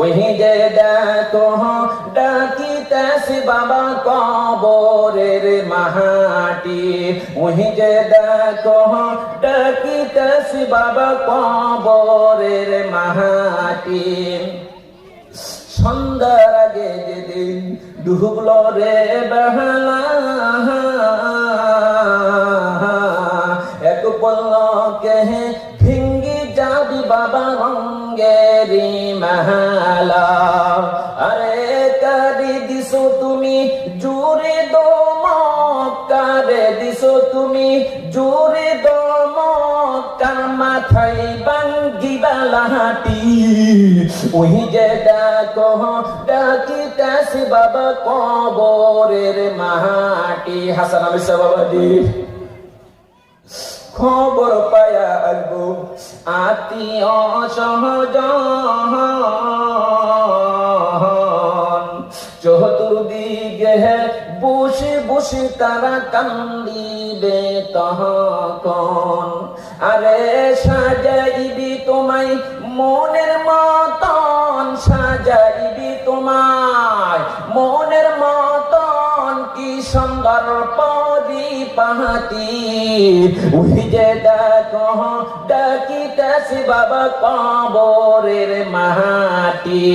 ওহি যে দেখো ডাকিতেছি বাবা কবরের মাহাটি। ওহি যে দেখো ডাকিতেছি বাবা কবরের মাহাটি। সন্ধ্যার আগে যেদিন ডুবলো রে বেহালা রঙ্গেরি মাহালা। আরে কারি দিছো তুমি জুড়ে দম কারে দিছো তুমি জুড়ে দম মাথায় বাঙ্গি বালাহাটি ওই যে ডাকো ডাকিতেছি বাবা কবরের মাহাটি। হাসান আলী বাবাজি আত্মীয় সহজ চতুর্দিকে বসে বসে তারা কান্দিবে তখন। আরে সুন্দর পরি পাহাতি। ওই যে ডাকো ডাকিতেছি বাবা কবরের মাহাটি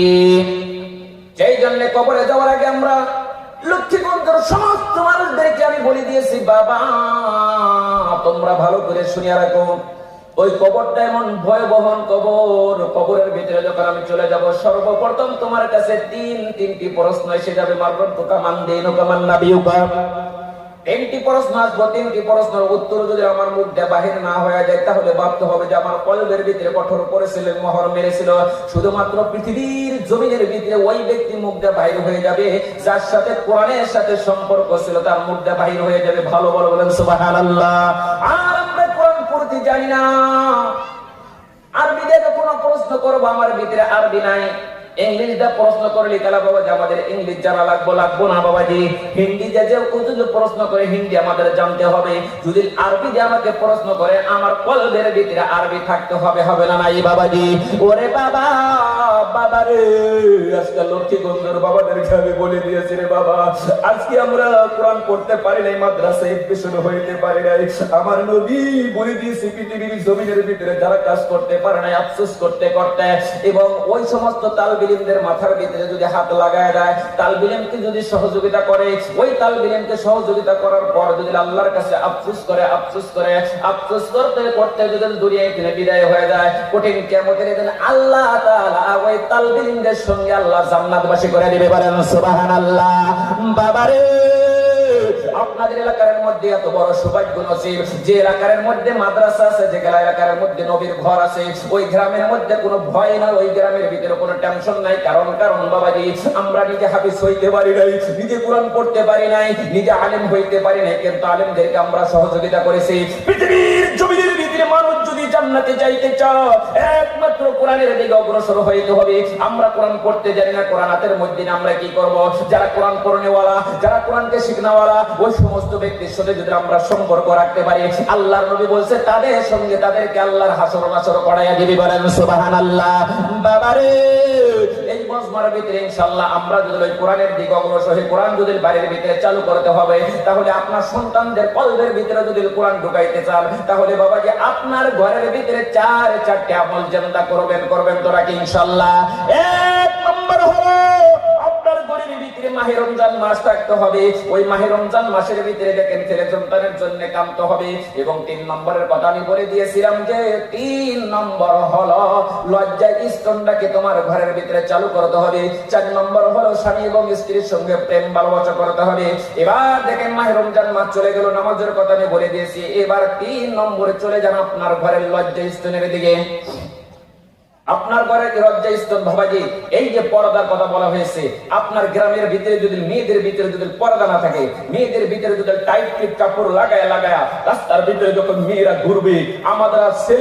সেই জন্য কবরে যাওয়ার আগে আমরা লক্ষ্মীগঞ্জের সমস্ত মানুষদেরকে আমি বলে দিয়েছি, বাবা, তোমরা ভালো করে শুনিয়া রাখো। ওই কবরটা এমন ভয় বহন কবর, কবরের ভিতরে যখন আমি চলে যাব, সর্বপ্রথম তোমার কাছে তিন, তিনটি প্রশ্ন এসে যাবে মারবন কামান দিন কামান তিনটি প্রশ্ন আসব, তিনটি প্রশ্নের উত্তর যদি আমার বাহির না হয়ে যায়, তাহলে ভাবতে হবে যে আমার কলবের ভিতরে কঠোর করেছিলেন মহর মেরেছিল। শুধুমাত্র পৃথিবীর জমিনের ভিতরে ওই ব্যক্তি মুখ বাহির হয়ে যাবে, যার সাথে কোরআনের সাথে সম্পর্ক ছিল, তার মুখ বাহির হয়ে যাবে। ভালো বলো বলেন, সুবহানাল্লাহ। আর না। আরবিদের কোনো প্রশ্ন করব, আমার ভিতরে আরবি নাই। ইংলিশ প্রশ্ন করলে, তাহলে বাবা যে আমাদের ইংলিশ জানা লাগবো লাগবো না বাবাজি। হিন্দি যে যে যদি প্রশ্ন করে, হিন্দি আমাদের জানতে হবে। যদি আরবি যে আমাকে প্রশ্ন করে, আমার কলবের ভিতরে আরবি থাকতে হবে হবে না নাই বাবাজি? ওরে বাবা! বাবা রে, আজকে লক্ষ্মীগঞ্জের বাবাদেরকে আমি বলে দিয়েছি রে বাবা। আজকে আমরা কোরআন পড়তে পারি নাই মাদ্রাসায় এডমিশন হইতে পারি নাই। আমার নবী বলে দিয়েছি, পৃথিবীর জমিনের ভিতরে যারা কাজ করতে পারে নাই, আফসোস করতে করতে, এবং ওই সমস্ত তালবিলিমদের মাথার ভিতরে যদি হাত লাগায় দেয়, তালবিলিমকে যদি সহযোগিতা করে, ওই তালবিলিমকে সহযোগিতা করার পর যদি আল্লাহর কাছে আফসোস করে আফসোস করে, আফসোস করতে করতে যদি দুনিয়ায় বিদায় হয়ে যায়, কঠিন কেমতের আল্লাহ তাআলা ওই সঙ্গে আল্লাহ জান্নাতবাসী করে দিবে বলেন, সুবহানাল্লাহ। বাবারে, আপনাদের এলাকার মধ্যে এত বড় সৌভাগ্য নসিব, যে এলাকার মধ্যে মাদ্রাসা আছে, যে এলাকার মধ্যে নবীর ঘর আছে, ওই গ্রামের মধ্যে কোনো ভয় না ওই গ্রামের ভিতরে কোনো টেনশন নাই। কারণ কারণ বাবাজি, আমরা নিজে হাফিজ হইতে পারি নাই, নিজে কোরআন পড়তে পারি নাই, নিজে আলেম হইতে পারি নাই, কিন্তু আলেমদেরকে আমরা সহযোগিতা করেছি। পৃথিবীর জান্নাতে যাইতে চাও, একমাত্র কোরআনের দিকে অগ্রসর হইতে হবে। আমরা কোরআন পড়তে জানি না, কোরআন হাতের মধ্যে আমরা কি করব? যারা কোরআন পড়নেওয়ালা, যারা কোরআনকে শিখনাওয়ালা, ওই সমস্ত ব্যক্তির সাথে যদি আমরা সম্পর্ক রাখতে পারি, আল্লাহর নবী বলছে, তাদের সঙ্গে তাদেরকে আল্লাহর হাসর নাসর করাইয়া দিবি বলেন, সুবহানাল্লাহ। বাবারে! এই ভিতরে ইনশাআল্লাহ আমরা যদি ওই কোরআনের দিকে অগ্রসর হই, কোরআন যদি বাড়ির ভিতরে চালু করতে হবে, তাহলে আপনার সন্তানদের কলবের ভিতরে যদি কোরআন ঢুকাইতে চান, তাহলে বাবাজি আপনার ঘরের ভিতরে চার চারটে আমল জানতা করবেন করবেন তোরা কি ইনশাআল্লাহ? এক নম্বর হলো মাহে রমজান মাস থাকতে হবে। ওই মাহে রমজান মাসের ভিতরে দেখেন ছেলে সন্তানের জন্য কামতে হবে। এবং তিন নম্বরের কথা আমি বলে দিয়েছিলাম যে, তিন নম্বর হলো লজ্জা স্তনটাকে তোমার ঘরের ভিতরে চালু করতে হবে। চার নম্বর হলো স্বামী এবং স্ত্রীর সঙ্গে প্রেম ভালোবাসা করতে হবে। এবার দেখেন মাহে রমজান মাস চলে গেল, নামাজের কথা আমি বলে দিয়েছি। এবার তিন নম্বরে চলে যান আপনার ঘরের লজ্জা স্তনের দিকে। আপনার ঘরে লজ্জা স্তন ভাবাজি, এই যে পর্দার কথা বলা হয়েছে, আপনার গ্রামের ভিতরে যদি মেয়েদের ভিতরে যদি পর্দা না থাকে, মেয়েদের ভিতরে যদি টাইট কাপড় লাগায় লাগায়, রাস্তার ভিতরে যখন মেয়েরা ঘুরবে, আমাদের